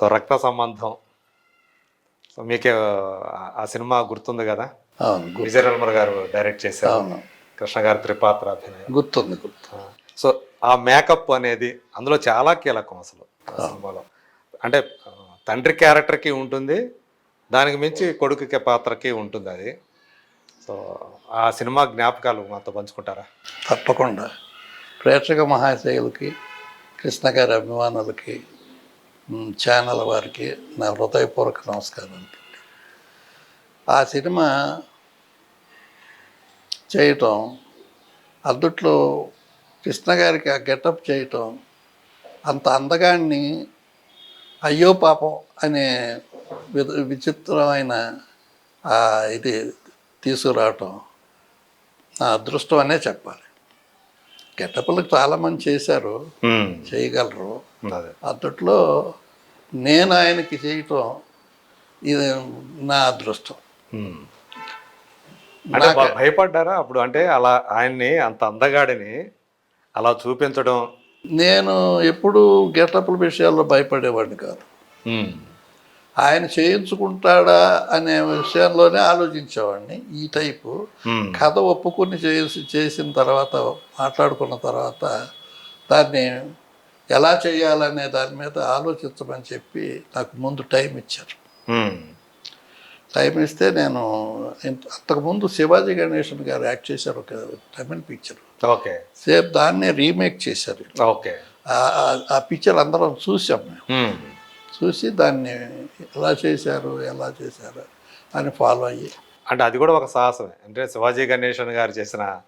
So రక్త సంబంధం. So మీకే ఆ- సినిమా గుర్తుంది కదా? అవును విజయరల్మర్ గారు డైరెక్ట్ చేశారు. అవును. కృష్ణ గారి త్రిపాత్ర అభినయం. గుర్తుంది గుర్తు. సో ఆ మేకప్ అనేది అందులో చాలా కీలకం అసలు సినిమాలో. అంటే తండ్రి క్యారెక్టర్కి ఉంటుంది దానికి మించి కొడుకుకి పాత్రకి ఉంటుంది అది. సో ఆ సినిమా జ్ఞాపకాలు మాతో పంచుకుంటారా? తప్పకుండా. ప్రేక్షక మహాశయులకి కృష్ణ గారి అభిమానులకి ఛానల్ వారికి నా హృదయపూర్వక నమస్కారం. ఆ సినిమా చేయటం అందుట్లో కృష్ణ గారికి ఆ గెటప్ చేయటం అంత అందగాన్ని అయ్యో పాపం అనే విచిత్రమైన ఇది తీసుకురావటం నా అదృష్టం అనే చెప్పాలి. గెటప్లకు చాలామంది చేశారు. చేయగలరు. అదే. అందుట్లో నేను ఆయనకి చేయటం ఇది నా అదృష్టం. అంటే భయపడ్డారా? అప్పుడు అంటే అలా ఆయన్ని అంత అందగాడిని అలా చూపించడం. నేను ఎప్పుడు గెటప్ల విషయాల్లో భయపడేవాడిని కాదు. ఆయన చేయించుకుంటాడా అనే విషయంలోనే ఆలోచించేవాడిని. ఈ టైపు. కథ ఒప్పుకొని చేసి చేసిన తర్వాత మాట్లాడుకున్న తర్వాత దాన్ని ఎలా చేయాలనే దాని మీద ఆలోచించమని చెప్పి నాకు ముందు టైం ఇచ్చారు. టైం ఇస్తే నేను అంతకుముందు శివాజీ గణేశన్ గారు యాక్ట్ చేశారు ఒక తమిళ పిక్చర్. ఓకే. సేమ్ దాన్నే రీమేక్ చేశారు ఓకే. ఆ- పిక్చర్ అందరం చూసాం మేము. చూసి దాన్ని ఎలా చేశారు ఎలా చేశారు అని ఫాలో అయ్యి. అంటే అది కూడా ఒక సాహసమే. అంటే శివాజీ గణేశన్ గారు చేసిన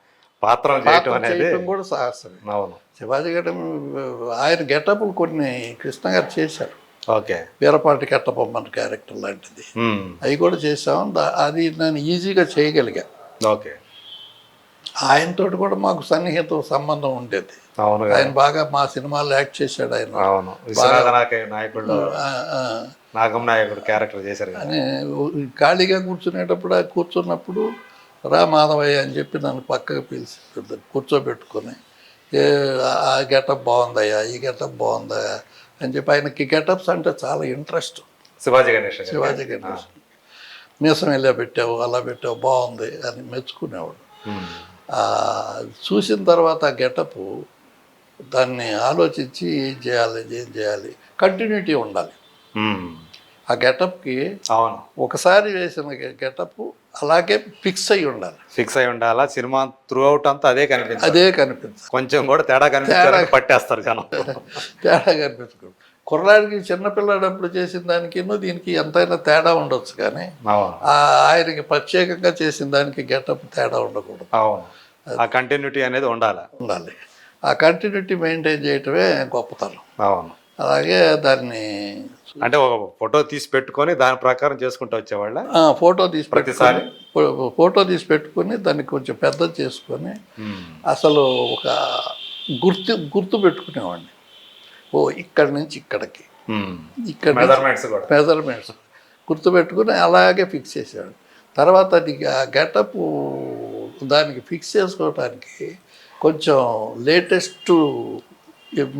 చేయటం పాత్ర అనేది కూడా సాహసమే. అవును. శివాజీ గారు ఆయన గెటప్లు కొన్ని కృష్ణ గారు చేశారు. ఓకే. వీరపాటి కట్టబొమ్మన్ క్యారెక్టర్ లాంటిది. అవి కూడా చేసాం అది నేను ఈజీగా చేయగలిగా. ఓకే. ఆయనతో కూడా మాకు సన్నిహిత సంబంధం ఉండేది. ఆయన బాగా మా సినిమాల్లో యాక్ట్ చేశాడు ఆయన. అవును. నాయకుడు నాగం నాయకుడు క్యారెక్టర్ చేశారు ఖాళీగా కూర్చునేటప్పుడు కూర్చున్నప్పుడు రా మాధవయ్య అని చెప్పి నన్ను పక్కకు పిలిచి కూర్చోబెట్టుకొని ఏ ఆ గెటప్ బాగుందయ్యా ఈ గెటప్ బాగుందయ్యా అని చెప్పి ఆయనకి గెటప్స్ అంటే చాలా ఇంట్రెస్ట్. శివాజీ గారు. శివాజీ గణేష్. మీసం ఇలా పెట్టావు అలా పెట్టావు బాగుంది అని మెచ్చుకునేవాడు. చూసిన తర్వాత ఆ గెటప్ దాన్ని ఆలోచించి ఏం చేయాలి ఏం చేయాలి కంటిన్యూటీ ఉండాలి. ఆ గెటప్కి అవును. ఒకసారి వేసిన గెటప్ అలాగే ఫిక్స్ అయి ఉండాలి. ఫిక్స్ అయి ఉండాలా? సినిమా త్రూ అవుట్ అంతా అదే కనిపించాలి. అదే కనిపించాలి. కొంచెం కూడా తేడా కనిపించాలని పట్టేస్తారు జనం. తేడా కనిపించకూడదు. కుర్రాడికి చిన్నపిల్లాడప్పుడు చేసిన దానికి దీనికి ఎంతైనా తేడా ఉండొచ్చు కానీ ఆయనకి ప్రత్యేకంగా చేసిన దానికి గెటప్ తేడా ఉండకూడదు. అవును. ఆ కంటిన్యూటీ అనేది ఉండాలి. ఉండాలి. ఆ కంటిన్యూటీ మెయింటైన్ చేయటమే గొప్పతనం. అవును. అలాగే దాన్ని అంటే ఒక ఫోటో తీసి పెట్టుకొని దాని ప్రకారం చేసుకుంటూ వచ్చేవాళ్ళ? ఆ, ఫోటో తీసి ప్రతిసారి? ఫోటో తీసి పెట్టుకొని దాన్ని కొంచెం పెద్ద చేసుకొని అసలు ఒక గుర్తు గుర్తు పెట్టుకునేవాడిని. ఓ ఇక్కడి నుంచి ఇక్కడికి. ఇక్కడ మెజర్మెంట్స్ గుర్తుపెట్టుకుని అలాగే ఫిక్స్ చేసాడు తర్వాత అది ఆ గెటప్ దానికి ఫిక్స్ చేసుకోవడానికి కొంచెం లేటెస్ట్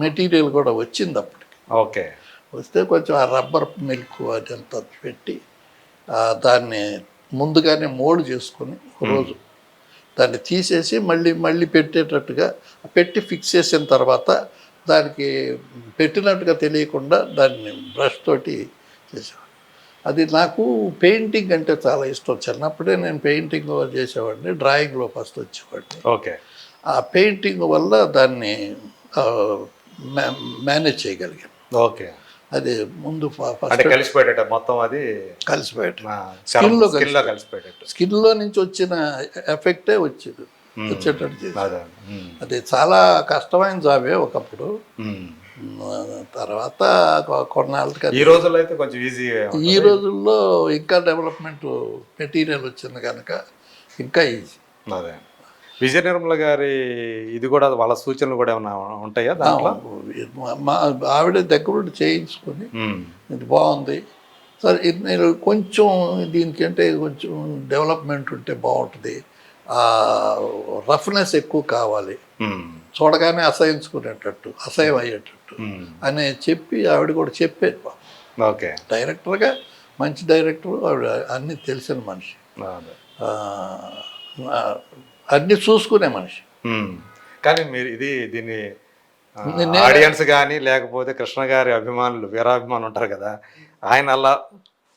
మెటీరియల్ కూడా వచ్చింది అప్పటికి. ఓకే. వస్తే కొంచెం ఆ రబ్బర్ మిల్క్ అదంతా పెట్టి దాన్ని ముందుగానే మోల్డ్ చేసుకొని రోజు దాన్ని తీసేసి మళ్ళీ మళ్ళీ పెట్టేటట్టుగా పెట్టి ఫిక్స్ చేసిన తర్వాత దానికి పెట్టినట్టుగా తెలియకుండా దాన్ని బ్రష్ తోటి చేసేవాడు అది నాకు పెయింటింగ్ అంటే చాలా ఇష్టం. చిన్నప్పుడే నేను పెయింటింగ్ చేసేవాడిని డ్రాయింగ్లో ఫస్ట్ వచ్చేవాడిని. ఓకే. ఆ పెయింటింగ్ వల్ల దాన్ని మేనేజ్ చేయగలిగాను. ఓకే. అది ముందు కలిసిపోయేట మొత్తం అది కలిసిపోయాడు మా Skin లో స్కిన్లో కలిసిపోయేటట్టు. స్కిన్లో నుంచి వచ్చిన ఎఫెక్టే వచ్చేది. వచ్చేటట్టు చేసి అదే చాలా కష్టమైన జాబే ఒకప్పుడు. తర్వాత కొన్నాళ్ళకి ఈ రోజుల్లో అయితే కొంచెం ఈజీ ఈ రోజుల్లో ఇంకా డెవలప్మెంట్ మెటీరియల్ వచ్చింది కనుక ఇంకా ఈజీ అదే. విజయ నిర్మల గారి ఇది కూడా వాళ్ళ సూచనలు కూడా ఏమైనా ఉంటాయా దాంట్లో? మా ఆవిడ దగ్గరుండి చేయించుకొని. ఇది బాగుంది. సరే ఇది నేను కొంచెం దీనికంటే కొంచెం డెవలప్మెంట్ ఉంటే బాగుంటుంది. రఫ్నెస్ ఎక్కువ కావాలి. చూడగానే అసహించుకునేటట్టు అసహ్యం అయ్యేటట్టు. అని చెప్పి ఆవిడ కూడా చెప్పేది పాపం. ఓకే డైరెక్టర్గా మంచి డైరెక్టర్ ఆవిడ అన్నీ తెలిసిన మనిషి అన్నీ చూసుకునే మనిషి. కానీ మీరు ఇది దీన్ని ఆడియన్స్ కానీ లేకపోతే కృష్ణ గారి అభిమానులు వీరాభిమానులు ఉంటారు కదా ఆయన అలా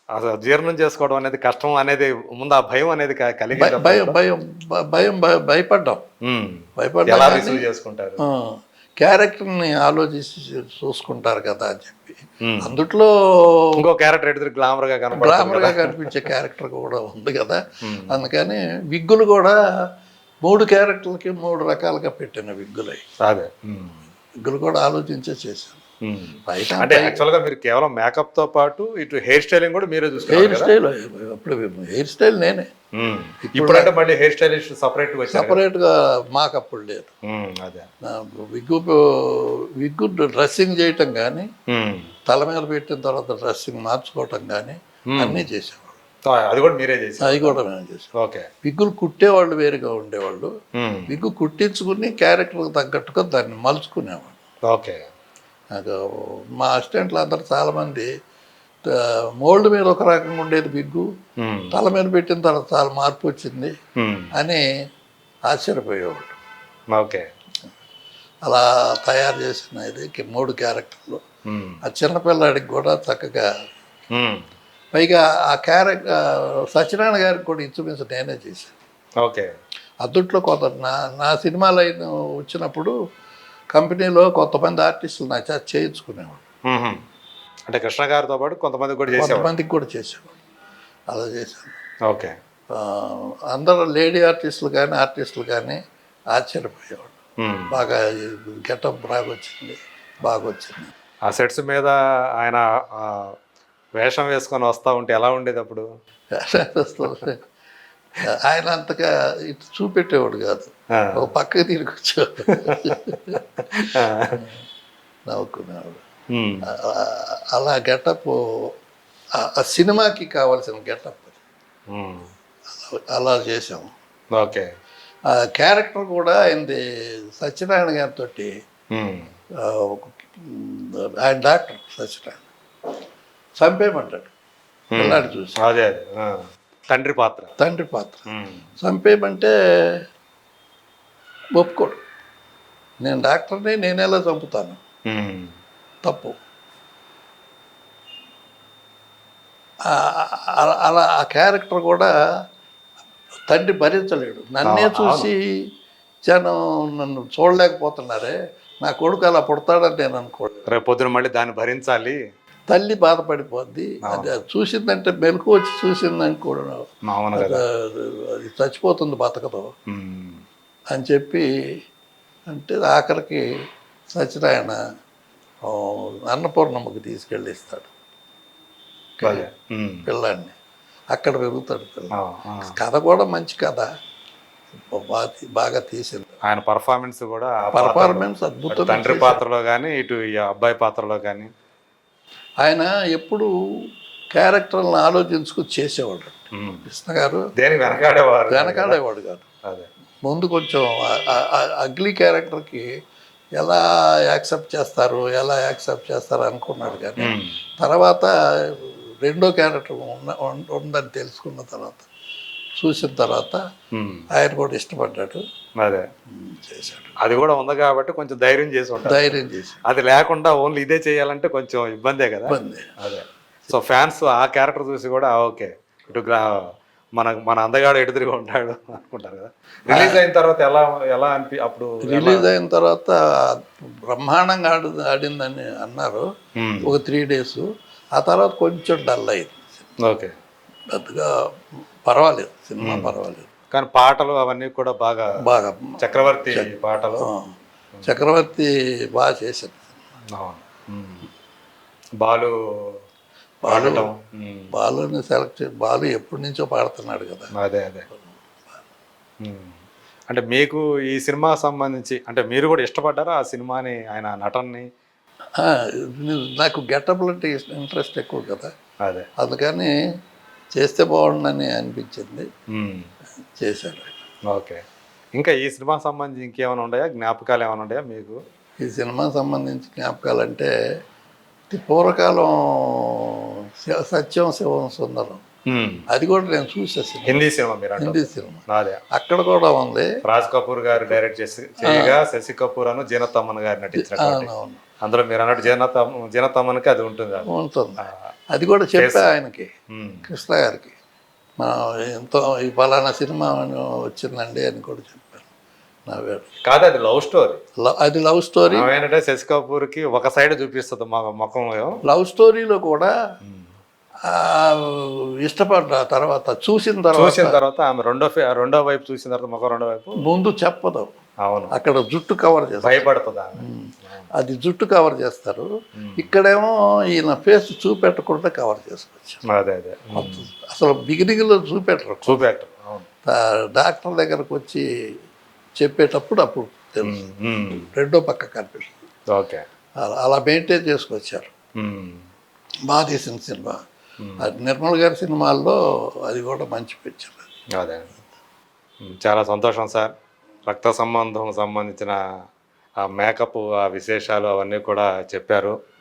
అసలు జీర్ణం చేసుకోవడం అనేది కష్టం అనేది ముందు ఆ భయం అనేది క- కలిగింది భయ- భయం భయం భయపడ్డాం. భయపడ్డా చేసుకుంటారు? క్యారెక్టర్ని ఆలోచించి చూసుకుంటారు కదా అని చెప్పి. అందుట్లో ఇంకో క్యారెక్టర్ ఎడితే గ్లామర్గా కనపడుతుంది గ్లామర్గా కనిపించే క్యారెక్టర్ కూడా ఉంది కదా. అందుకని విగ్గులు కూడా మూడు క్యారెక్టర్లకి మూడు రకాలుగా పెట్టిన విగ్గులు. అదే. విగ్గులు కూడా ఆలోచించే చేశాను. బయట అంటే యాక్చువల్గా మీరు కేవలం మేకప్తో పాటు ఇటు హెయిర్ స్టైలింగ్ కూడా మీరే చూసుకున్నారు హెయిర్ స్టైల్ అప్పుడు హెయిర్ స్టైల్ నేనే. మ్మ్. ఇప్పుడంటే మళ్ళీ హెయిర్ స్టైలిస్ట్ సపరేట్? సపరేట్గా మాకప్పుడు లేదు. మ్మ్. అదే. విగ్గు విగ్గు డ్రెస్సింగ్ చేయటం కానీ. తల మీద పెట్టిన తర్వాత డ్రెస్సింగ్ మార్చుకోవటం కానీ అన్నీ చేసేవాళ్ళు. అది కూడా మీరే చేశారు. అది కూడా మేము చేసాం ఓకే విగ్గులు కుట్టేవాళ్ళు వేరుగా ఉండేవాళ్ళు. విగ్గు కుట్టించుకుని క్యారెక్టర్కి తగ్గట్టుగా దాన్ని మలుచుకునేవాళ్ళు. ఓకే నాకు మా అసిస్టెంట్లు అందరూ చాలామంది మోల్డ్ మీద ఒక రకంగా ఉండేది మ్మ్. తల మీద పెట్టిన తర్వాత చాలా మార్పు వచ్చింది. అని ఆశ్చర్యపోయేవాళ్ళు ఓకే అలా తయారు చేసిన ఇది మూడు క్యారెక్టర్లు. ఆ చిన్నపిల్లాడికి కూడా చక్కగా. పైగా ఆ క్యారెక్టర్ సత్యనారాయణ గారికి కూడా ఇంచుమించు నేనే చేశాను ఓకే అదుట్లో కొంత నా నా సినిమా లైన్ వచ్చినప్పుడు కంపెనీలో కొంతమంది ఆర్టిస్టులు నా చేత చేయించుకునేవాడు. అంటే కృష్ణ గారితో పాటు కొంతమంది కూడా కొంతమందికి కూడా చేసేవాడు అలా చేశాను. ఓకే. అందరూ లేడీ ఆర్టిస్టులు కానీ ఆర్టిస్టులు కానీ ఆశ్చర్యపోయేవాడు. బాగా గెటప్ బాగా వచ్చింది బాగా వచ్చింది ఆ సెట్స్ మీద ఆయన వేషం వేసుకొని వస్తా ఉంటే ఎలా ఉండేది అప్పుడు? ఆయన అంతగా ఇటు చూపెట్టేవాడు కాదు. ఒక పక్కకి. నవ్వుకునేవాడు మ్మ్. ఆ- అలా గెటప్ ఆ సినిమాకి కావాల్సిన గెటప్. అలా చేసాం ఓకే. ఆ క్యారెక్టర్ కూడా ఆయనది సత్యనారాయణ గారితో. ఆయన డాక్టర్ సత్యనారాయణ. చంపేయమంటాడు పిల్లాడు చూసి. అదే. తండ్రి పాత్ర. తండ్రి పాత్ర. చంపేయమంటే ఒప్పుకోడు. నేను డాక్టర్ని నేను ఎలా చంపుతాను. తప్పు. అలా ఆ క్యారెక్టర్ కూడా తండ్రి భరించలేడు. నన్నే. చూసి జనం నన్ను చూడలేకపోతున్నారే. నా కొడుకు అలా పుడతాడని నేను అనుకోలేదు. రేపు పొద్దున మళ్ళీ దాన్ని భరించాలి. తల్లి బాధపడిపోద్ది. అది అది చూసిందంటే మెలకు వచ్చి చూసిందని కూడా చచ్చిపోతుంది బతకదు. అని చెప్పి అంటే ఆఖరికి సత్యనారాయణ అన్నపూర్ణమ్మకి తీసుకెళ్ళి ఇస్తాడు. పిల్లాడిని అక్కడ పెరుగుతాడు పిల్ల. కథ కూడా మంచి కథ. బాగా బాగా తీసింది. ఆయన పర్ఫార్మెన్స్ కూడా పర్ఫార్మెన్స్ అద్భుతం తండ్రి పాత్రలో కానీ ఇటు అబ్బాయి పాత్రలో కానీ ఆయన ఎప్పుడు క్యారెక్టర్లను ఆలోచించుకుని చేసేవాడు. కృష్ణ గారు దేనికి వెనకాడేవారు? వెనకాడేవాడు కాదు. అదే. ముందు కొంచెం అగ్లీ క్యారెక్టర్కి ఎలా యాక్సెప్ట్ చేస్తారు ఎలా యాక్సెప్ట్ చేస్తారు అనుకున్నాడు కానీ మ్మ్. తర్వాత రెండో క్యారెక్టర్ ఉందని తెలుసుకున్న తర్వాత చూసిన తర్వాత మ్మ్. ఆయన కూడా ఇష్టపడ్డాడు. అదే. ఉమ్, చేశాడు. అది కూడా ఉంది కాబట్టి కొంచెం ధైర్యం చేసి ఉంటారు. ధైర్యం చేసి. అది లేకుండా ఓన్లీ ఇదే చేయాలంటే కొంచెం ఇబ్బందే కదా? ఇబ్బంది. అదే. సో ఫ్యాన్స్ ఆ క్యారెక్టర్ చూసి కూడా ఓకే. ఇటు గ్రా- మన మన అందగాడు ఎదురుగా ఉంటాడు అనుకుంటారు కదా. రిలీజ్ అయిన తర్వాత ఎలా ఎలా అనిపి అప్పుడు రిలీజ్ అయిన తర్వాత బ్రహ్మాండంగా ఆడి ఆడిందని అన్నారు. ఒక త్రీ డేస్. ఆ తర్వాత కొంచెం డల్ అయింది ఓకే. పెద్దగా పర్వాలేదు సినిమా పర్వాలేదు. కానీ పాటలు అవన్నీ కూడా బాగా బాగా చక్రవర్తి పాటలు. చక్రవర్తి బాగా అవును. మ్మ్. బాలు. బాలుని సెలెక్ట్ బాలు ఎప్పటి నుంచో పాడుతున్నాడు కదా. అదే అదే. అంటే మీకు ఈ సినిమా సంబంధించి అంటే మీరు కూడా ఇష్టపడ్డారా ఆ సినిమాని ఆయన నటనని? నాకు గెటప్లు అంటే ఇంట్రెస్ట్ ఎక్కువ కదా. అదే. అందుకని చేస్తే బాగుండని అనిపించింది. చేశాడు ఓకే. ఇంకా ఈ సినిమా సంబంధించి ఇంకేమైనా ఉన్నాయా? జ్ఞాపకాలు ఏమైనా ఉన్నాయా మీకు? ఈ సినిమా సంబంధించి జ్ఞాపకాలు అంటే పూర్వకాలం సత్యం శివం సుందరం. అది కూడా నేను చూసేసాను హిందీ సినిమా మీరు హిందీ సినిమా. అక్కడ కూడా ఉంది. రాజ్ కపూర్ గారు డైరెక్ట్ చేసి శశి కపూర్ అను జీనతమ్మన్ గారు అవునవును. అందులో మీరు అన్నట్టు జీనతమ్మ జీనతమ్మన్కి అది ఉంటుంది అది. ఉంటుంది. అది కూడా చెప్పా ఆయనకి. కృష్ణ గారికి. మా ఎంతో ఈ ఫలానా సినిమా వచ్చిందండి అని కూడా చెప్పాను నవ్వాడు కాదు అది లవ్ స్టోరీ. అది లవ్ స్టోరీ. ఏంటంటే శశి కపూర్కి ఒక సైడ్ చూపిస్తుంది మా ముఖం లవ్ స్టోరీలో కూడా ఇష్టపడ్డ తర్వాత చూసిన తర్వాత చూసిన తర్వాత ఆమె రెండో రెండో వైపు చూసిన తర్వాత ముఖం రెండో వైపు ముందు చెప్పదు. అవును. అక్కడ జుట్టు కవర్ చేస్తారు. భయపడుతుంది అది జుట్టు కవర్ చేస్తారు. ఇక్కడేమో ఈయన ఫేస్ చూపెట్టకుండా కవర్ చేసుకోవచ్చు అదే అదే. అసలు బిగినింగ్లో చూపెట్టరు. చూపెట్టు అవును. డా- డాక్టర్ దగ్గరకు వచ్చి చెప్పేటప్పుడు అప్పుడు తెలుసు. రెండో పక్క కనిపిస్తుంది. ఓకే. అలా మెయింటైన్ చేసుకొచ్చారు. బాగా తీసిన సినిమా. అది నిర్మల్ గారి సినిమాల్లో అది కూడా మంచి పిక్చర్ అదే. చాలా సంతోషం సార్. రక్త సంబంధం సంబంధించిన ఆ మేకప్ ఆ విశేషాలు అవన్నీ కూడా చెప్పారు.